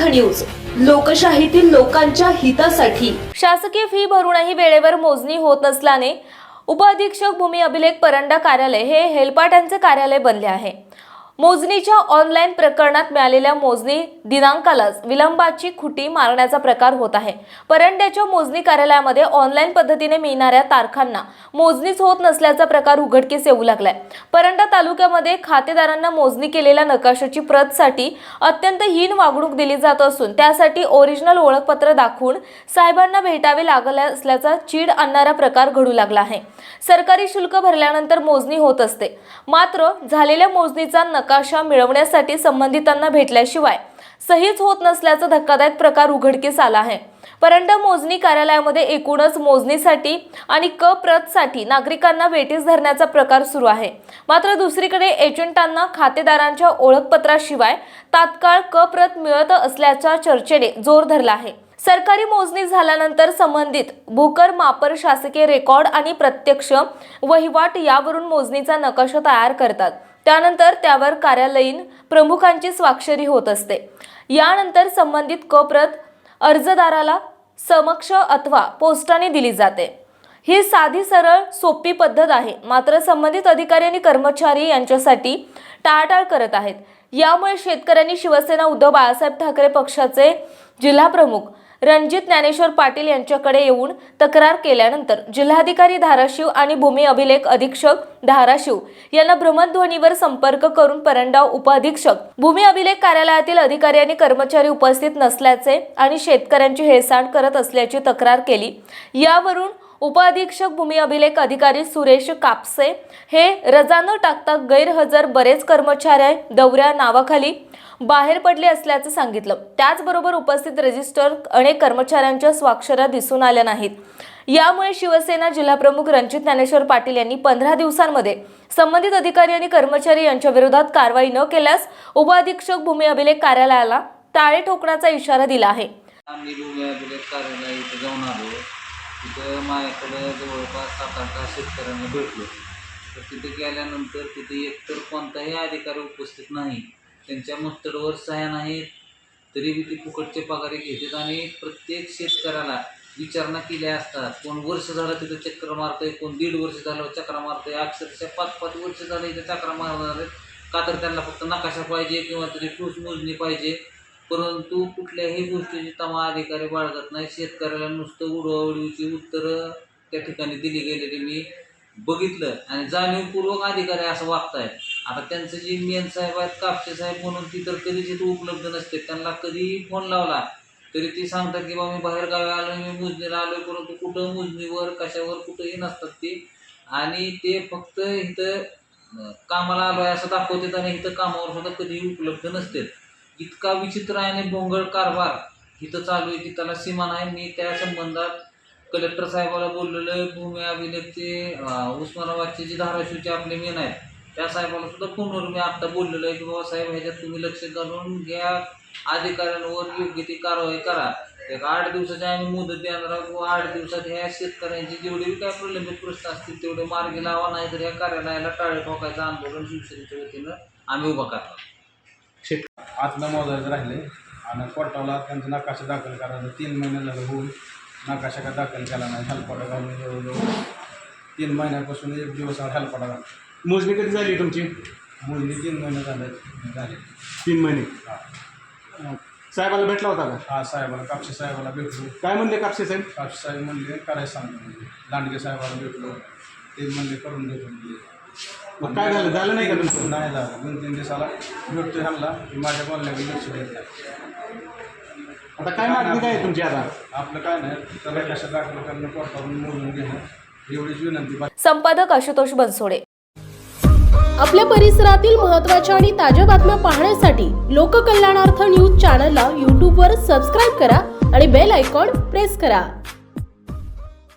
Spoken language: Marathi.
न्यूज लोकशाहीतील लोकांच्या हितासाठी. शासकीय फी भरूनही वेळेवर मोजणी होत नसल्याने उपअधीक्षक भूमी अभिलेख परंडा कार्यालय हे हेलपाट्यांचे कार्यालय बनले आहे. मोजणीच्या ऑनलाईन प्रकरणात मिळालेल्या मोजणी दिनांकालाच विलंबाची खुटी मारण्याचा प्रकार होत आहे. परंड्याच्या मोजणी कार्यालयामध्ये ऑनलाईन पद्धतीने मिळणाऱ्या तारखांना मोजणीच होत नसल्याचा प्रकार उघडकीस येऊ लागलाय. परंडा तालुक्यामध्ये खातेदारांना मोजणी केलेल्या नकाशाची प्रतसाठी अत्यंत हीन वागणूक दिली जात असून त्यासाठी ओरिजिनल ओळखपत्र दाखवून साहेबांना भेटावे लागले असल्याचा चीड आणणारा प्रकार घडू लागला आहे. सरकारी शुल्क भरल्यानंतर मोजणी होत असते. मात्र झालेल्या मोजणीचा नकाशा मिळवण्यासाठी संबंधितांना भेटल्याशिवाय सहीच होत नसल्याचा धक्कादायक प्रकार उघडकीस आला आहे. परंडा मोजणी कार्यालयामध्ये एकूणच मोजणीसाठी आणि क प्रतसाठी नागरिकांना वेटीस धरण्याचा प्रकार सुरू आहे. मात्र दुसरीकडे एजंटांना खातेदारांच्या ओळखपत्राशिवाय तात्काळ क प्रत मिळत असल्याच्या चर्चेने जोर धरला आहे. सरकारी मोजणी झाल्यानंतर संबंधित भूकर मापर शासकीय रेकॉर्ड आणि प्रत्यक्ष वहिवाट यावरून मोजणीचा नकाशा तयार करतात. त्यानंतर त्यावर कार्यालयीन प्रमुखांची स्वाक्षरी होत असते. यानंतर संबंधित कप्रत अर्जदाराला समक्ष अथवा पोस्टाने दिली जाते. ही साधी सरळ सोपी पद्धत आहे. मात्र संबंधित अधिकारी आणि कर्मचारी यांच्यासाठी टाळाटाळ करत आहेत. यामुळे शेतकऱ्यांनी शिवसेना उद्धव बाळासाहेब ठाकरे पक्षाचे जिल्हाप्रमुख रणजित ज्ञानेश्वर पाटील यांच्याकडे येऊन तक्रार केल्यानंतर जिल्हाधिकारी धाराशिव आणि भूमी अभिलेख अधीक्षक धाराशिव यांना भ्रमणध्वनीवर संपर्क करून परंडाव उपअधीक्षक भूमी अभिलेख कार्यालयातील अधिकारी आणि कर्मचारी उपस्थित नसल्याचे आणि शेतकऱ्यांची हेळसांड करत असल्याची तक्रार केली. यावरून उपअधीक्षक भूमी अभिलेख अधिकारी सुरेश कापसे हे रजा न टाकता गैरहजर बरेच कर्मचारी दौऱ्या नावाखाली बाहेर पडले असल्याचं सांगितलं. त्याचबरोबर उपस्थित रजिस्टर अनेक कर्मचाऱ्यांच्या स्वाक्षऱ्या दिसून आल्या नाहीत. यामुळे शिवसेना जिल्हाप्रमुख रणजित ज्ञानेश्वर पाटील यांनी पंधरा दिवसांमध्ये संबंधित अधिकारी आणि कर्मचारी यांच्या विरोधात कारवाई न केल्यास उपअधीक्षक भूमी अभिलेख कार्यालयाला टाळे ठोकण्याचा इशारा दिला आहे. तिथं माझ्याकडं जवळपास सात आठ दहा शेतकऱ्यांना भेटलो. तर तिथे गेल्यानंतर तिथे एकतर कोणताही अधिकारी उपस्थित नाही. त्यांच्या मस्टरवर सह्या नाहीत. तरी बी ती फुकटचे पगारे घेतात आणि प्रत्येक शेतकऱ्याला विचारणा केल्या असतात. कोण वर्ष झालं तिथं चक्र मारतंय कोण दीड वर्ष झालं चक्र मारतंय अक्षरशः पाच पाच वर्ष झालं इथं चक्र मारणार का तर त्यांना फक्त नकाशा पाहिजे किंवा तरी ठोस मोजणी पाहिजे. परंतु कुठल्याही गोष्टीची तमा अधिकारी बाळगत नाही. शेतकऱ्याला नुसतं उडवाउडवीची उत्तरं त्या ठिकाणी दिली गेलेली मी बघितलं आणि जाणीवपूर्वक अधिकारी असं वागतायत. आता त्यांचं जे मेन साहेब आहेत कापसे साहेब म्हणून ती तर कधीच इथं उपलब्ध नसते. त्यांना कधीही फोन लावला तरी ती सांगतात की बा मी बाहेर गावी आलो मी मोजणीला आलो परंतु कुठं मोजणीवर कशावर कुठंही नसतात ते. आणि ते फक्त इथं कामाला कामाला आहे असं दाखवतात आणि इथं कामावर सुद्धा कधीही उपलब्ध नसतात. इतका विचित्र आणि भोंगळ कारभार इथं चालू आहे की त्याला सीमा नाही. मी त्या संबंधात कलेक्टर साहेबाला बोललेलं भूमी अभिलेखचे उस्मानाबादचे जे धाराशिवचे आपले मेन आहेत त्या साहेबाला सुद्धा फोनवर मी आत्ता बोललेलो आहे की बाबा साहेब ह्याच्यात तुम्ही लक्ष घालून घ्या. अधिकाऱ्यांवर योग्य ती कारवाई करा. एक आठ दिवसाची आम्ही मुदत देणार आहोत व आठ दिवसात ह्या शेतकऱ्यांची जेवढे काय प्रलंबित प्रश्न असतील तेवढे मार्गी लावा. नाही तर या कार्यालयाला टाळे ठोकायचं आंदोलन शिवसेनेच्या वतीनं आम्ही उभा करणार आतलं मोजायचं राहिले आणि कोर्टाला त्यांचा नकाशा दाखल करायचा तीन महिने झालं होऊन नकाशा का दाखल केला नाही. हेल्पाटा घालून जवळजवळ तीन महिन्यापासून एक दिवस हेल्पाटा घाल मोजणी कधी झाली तुमची? मुलगी तीन महिने झाले झाले. तीन महिने? हा. साहेबाला भेटला होता का? हा साहेबाला कापसे साहेबाला भेटलो. काय म्हणले कापसे साहेब? कापसे साहेब म्हणले करायला सांगतो म्हणजे लांडगे साहेबाला भेटलो. ते म्हणले करून देतो म्हणजे मग काय झालं? झालं नाही का तुमचं? नाही झालं. दोन तीन दिवसाला भेटतो ह्यांना की माझ्या बोलण्याकडे लक्ष देत नाही आता काय मागणी काय आहे तुमची आता? आपलं काय नाही त्याला कशा दाखल करणं कोर्टावरून मोजून घेणं. एवढीच विनंती. बाकी संपादक आशुतोष बनसोडे. आपल्या परिसरातील महत्त्वाच्या आणि ताज्या बातम्या पाहण्यासाठी लोककल्याणार्थ न्यूज चॅनलला यूट्यूबवर सबस्क्राईब करा आणि बेल आयकॉन प्रेस करा.